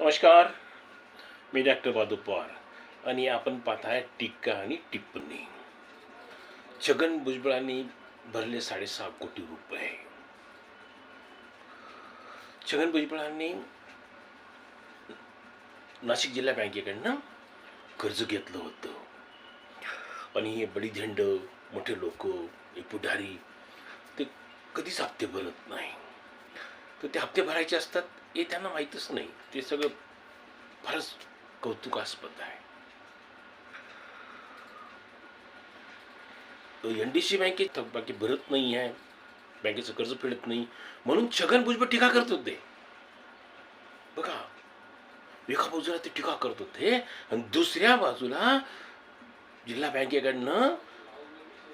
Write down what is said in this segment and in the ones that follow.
नमस्कार. मी डॉक्टर बादू पवार आणि आपण पाहत आहे टीका आणि टिप्पणी. छगन भुजबळांनी भरले साडेसहा कोटी रुपये. छगन भुजबळांनी नाशिक जिल्हा बँकेकडनं कर्ज घेतलं होतं. आणि हे बडीधेंड मोठे लोक हे पुढारी ते कधीच हप्ते भरत नाही. तर ते हप्ते भरायचे असतात हे त्यांना माहीतच नाही. ते सगळं फारच कौतुकास्पद आहे. एन डी सी बँकेत थकबाकी भरत नाही आहे बँकेचं कर्ज फेडत नाही. म्हणून छगन भुजबळ टीका करत होते. बघा एका बाजूला ते टीका करत होते आणि दुसऱ्या बाजूला जिल्हा बँकेकडनं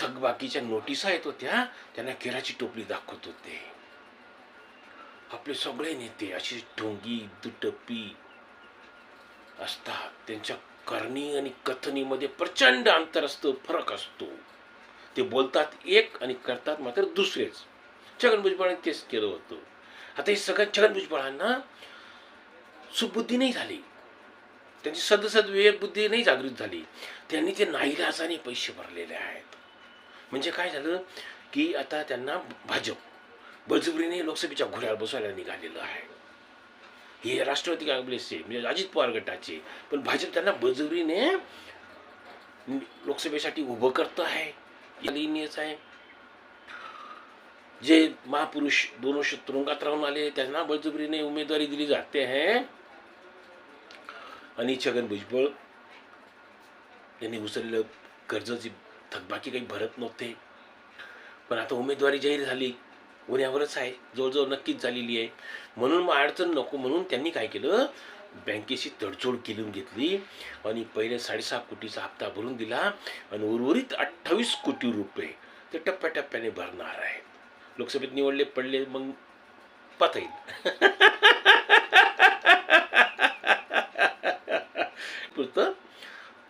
थकबाकीच्या नोटिसा येत होत्या त्यांना केराची टोपली दाखवत होते. आपले सगळे नेते अशी ढोंगी दुटप्पी असतात. त्यांच्या करणी आणि कथनीमध्ये प्रचंड अंतर असतं फरक असतो. ते बोलतात एक आणि करतात मात्र दुसरेच. छगन भुजबळांनी तेच केलं होतं. आता हे सगळ्या छगन भुजबळांना सुबुद्धी नाही झाली. त्यांची सदसद विवेकबुद्धी नाही जागृत झाली. त्यांनी ते नाईलाजाने पैसे भरलेले आहेत. म्हणजे काय झालं की आता त्यांना भाजप बळजबरीने लोकसभेच्या घोड्यावर बसवायला निघालेलं आहे. हे राष्ट्रवादी काँग्रेसचे म्हणजे अजित पवार गटाचे पण भाजप त्यांना बळजबरीने लोकसभेसाठी उभं करतं आहे. याच आहे. जे महापुरुष दोन वर्ष तुरुंगात राहून आले त्यांना बळजबरीने उमेदवारी दिली जाते आहे. आणि छगन भुजबळ यांनी उचललेलं कर्जाची थकबाकी काही भरत नव्हते. पण आता उमेदवारी जाहीर झाली. उन्यावरच आहे. जवळजवळ नक्कीच झालेली आहे. म्हणून मग अडचण नको. म्हणून त्यांनी काय केलं? बँकेशी तडजोड केली घेतली. आणि पहिले साडेसहा कोटीचा हप्ता भरून दिला. आणि उर्वरित अठ्ठावीस कोटी रुपये ते टप्प्याटप्प्याने भरणार आहे. लोकसभेत निवडले पडले मग पाहता येईल. पुढचं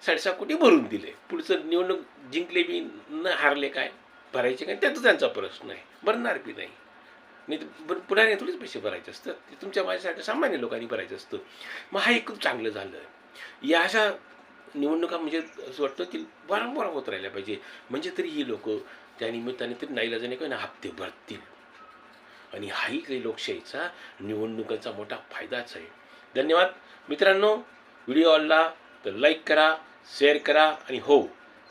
साडेसहा कोटी भरून दिले. पुढचं निवडणूक जिंकले बी न हारले काय? भरायचे काय त्याचा त्यांचा प्रश्न आहे. भरणार बी नाही. नाही तर पुढारी थोडेच पैसे भरायचे असतात. ते तुमच्या माझ्यासारख्या सामान्य लोकांनी भरायचं असतं. मग हा एक खूप चांगलं झालं. या अशा निवडणुका म्हणजे असं वाटतं की वारंवार होत राहिल्या पाहिजे. म्हणजे तरी ही लोक त्या निमित्ताने तरी नाईलाजाने काही ना हप्ते भरतील. आणि हाही काही लोकशाहीचा निवडणुकांचा मोठा फायदाच आहे. धन्यवाद. मित्रांनो व्हिडिओ तर लाईक करा शेअर करा आणि हो.